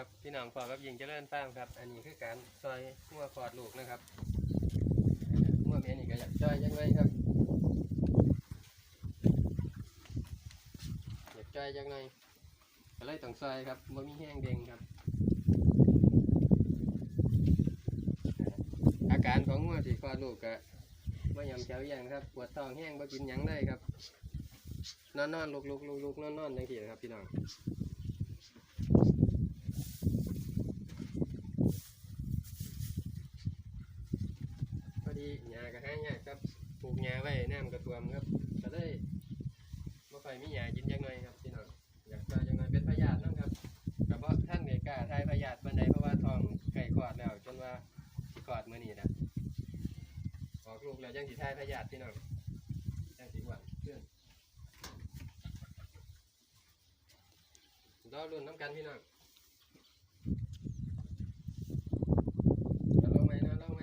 ครับพี่น้องพอกับยิงเจริญฟาร์มครับ อันนี้คือการซอยหัวคอดลูกนะครับหัวเมียนี่ก็อยากจอยจังเลยครับอยากจอยจังเลยก็เลยต้องซอยครับบ่มีแห้งเด้งครับ อาการของหัวที่คลอดลูกก็ไม่ยอมเจ้าอย่างครับปวดท้องแห้งบ่กินหยังเลยครับ นอนนอนลุกลุกลุกลุกนอนนอนจังซี่นะครับพี่น้อง พอดีหญ้าก็หายากครับปลูกหญ้าไว้น้ำกระท่ วมครับก็เลยบ่ค่อยมีหญ้ากินจังหน่อยครับพี่น้องอยากจะจังหน่อยเป็นพยาธินะครับก็เพราะท่านไก่กล้าทายพยาธิบันไดเพราะว่าท้องไก่คลอดแล้ว จนว่าสิคลอดมื้อนี้นะออกลูกแล้วยังสิทายพยาธิพี่น้องยังสิอ้วนเพื่อนรอรุ่นน้ำกันพี่น้องเอาลงไหมนะลงไหม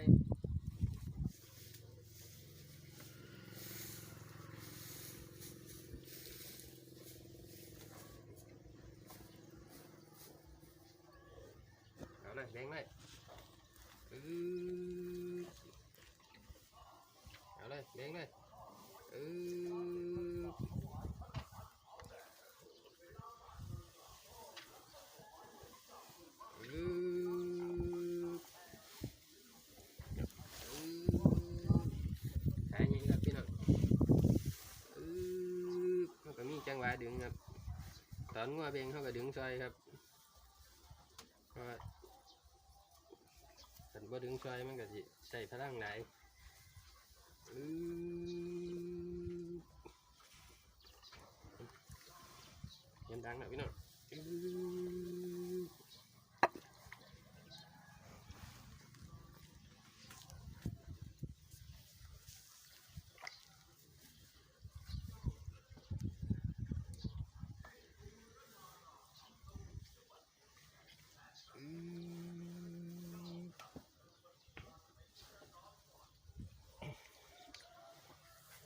เอาเลยแบงเลยอือเอาเลยแบงเลยอืออืออือขายยังครับพี่น้องอือก็มีจังหวะดึงครับ ตอนงัวเบงเขาก็ดึงซอยครับ เพราะว่าคันบ่ ดึงซอยมันก็สิใส่พลังหลายอื้อเสียังดังนะพี่น้องอื้ออื้อเบิ่งอื้ออื้อ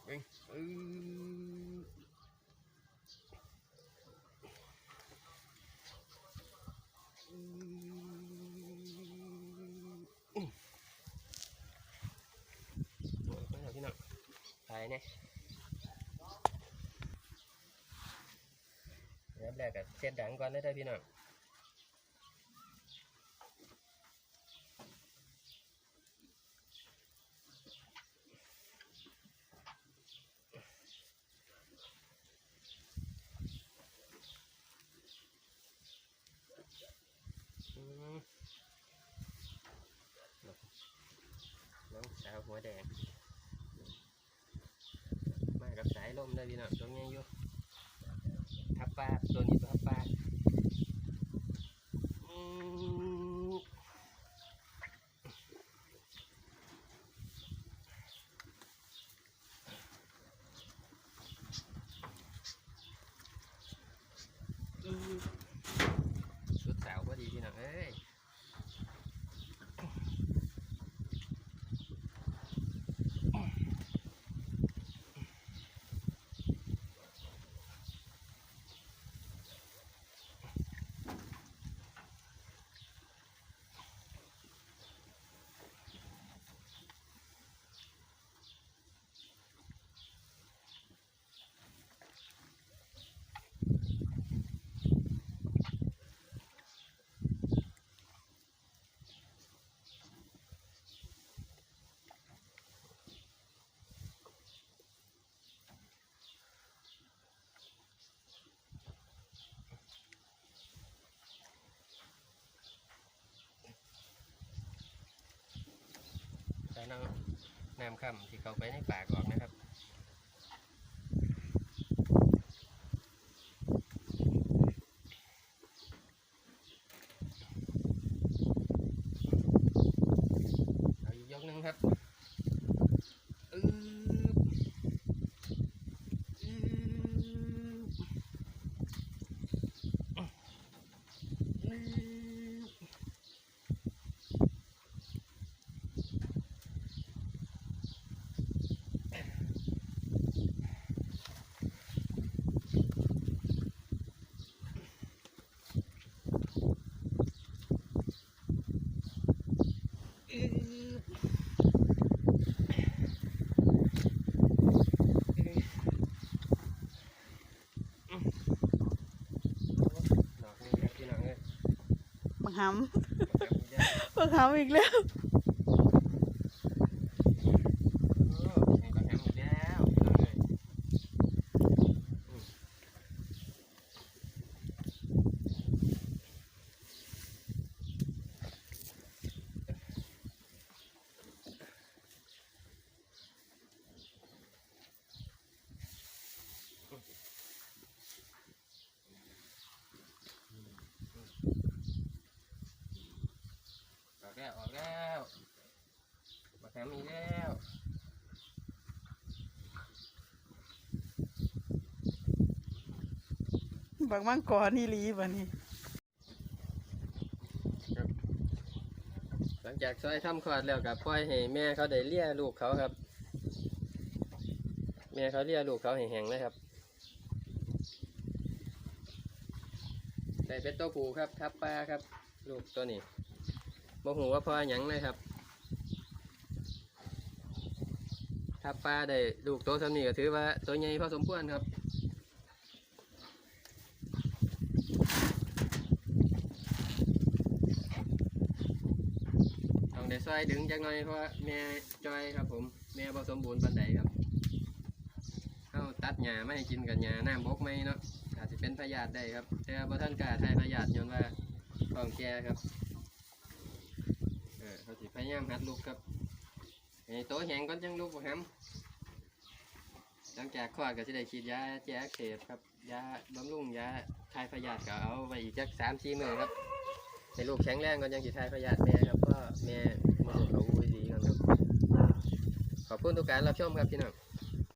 โอ้ยเพี่น้องถ่ายเนี่ยเริ่มแรกก็เช็ดดังก่อนได้อเด้อพี่น้อง อืมน้องสาวหัวแดง มากับสาย ลมได้พี่น้องตรงนี้อยู่ทับปลาตัวนี้ตัวทับปลาอืมอืมสุดสาวพอดีพี่น้องเอ้ย ใส่น้ำน้ำค่ำที่เขาไปในป่ากออกนะครับ เอาอีกยกหนึ่งครับอื้ออื้ออื้อ อ หครับอีกแล้วำบักหำอีกแล้ว โอ้แข่งก็แข่งอีกแล้วพี่น้องเอ้ยอืมออก แล้วออกแล้วมาแข่งอีกแล้วบักมังกรนี่ลีบ่นี่หลังจากซอยทำคลอดแล้วกับปล่อยให้แม่เขาได้เลี้ยลูกเขาครับ แม่เขาเลี้ยลูกเขาให้แห้งเลยครับได้เป็นตัวผูครับทับปลาครับ ลูกตัวนี้ บ่หูว่าพ่อหยังเลยครับทับปลาได้ลูกโตสำนี้ก็ถือว่าตัวใหญ่พอสมควรครับต้องได้ซอยดึงจักหน่อยเพราะแม่จอยครับ ผมแม่ผสมบูรณ์ปันใดครับเข้าตัดหญ้าไม่ให้กินกับหญ้าน้ำบกไหมเนาะอาจจะเป็นพยาธิได้ครับแต่บ่ท่านกล้าทายพยาธิย้อนว่าท้องแกครับ เขาสิพยายามหัดลูกครับให้ตัวแหงก็ยังลูกบ่ครับหลังจากคลอดก็จะได้ฉีดยาแก้อักเสพครับยาบำรุงยาทายพยาธิก็เอาไปอีกจักสามสี่มื้อครับให้ลูกแข็งแรงก็ยังสิทายพยาธิแม่ครับก็แม่มาส่งเขาอุ้ยดีกันครับขอบคุณทุกการรับชมครับพี่น้อง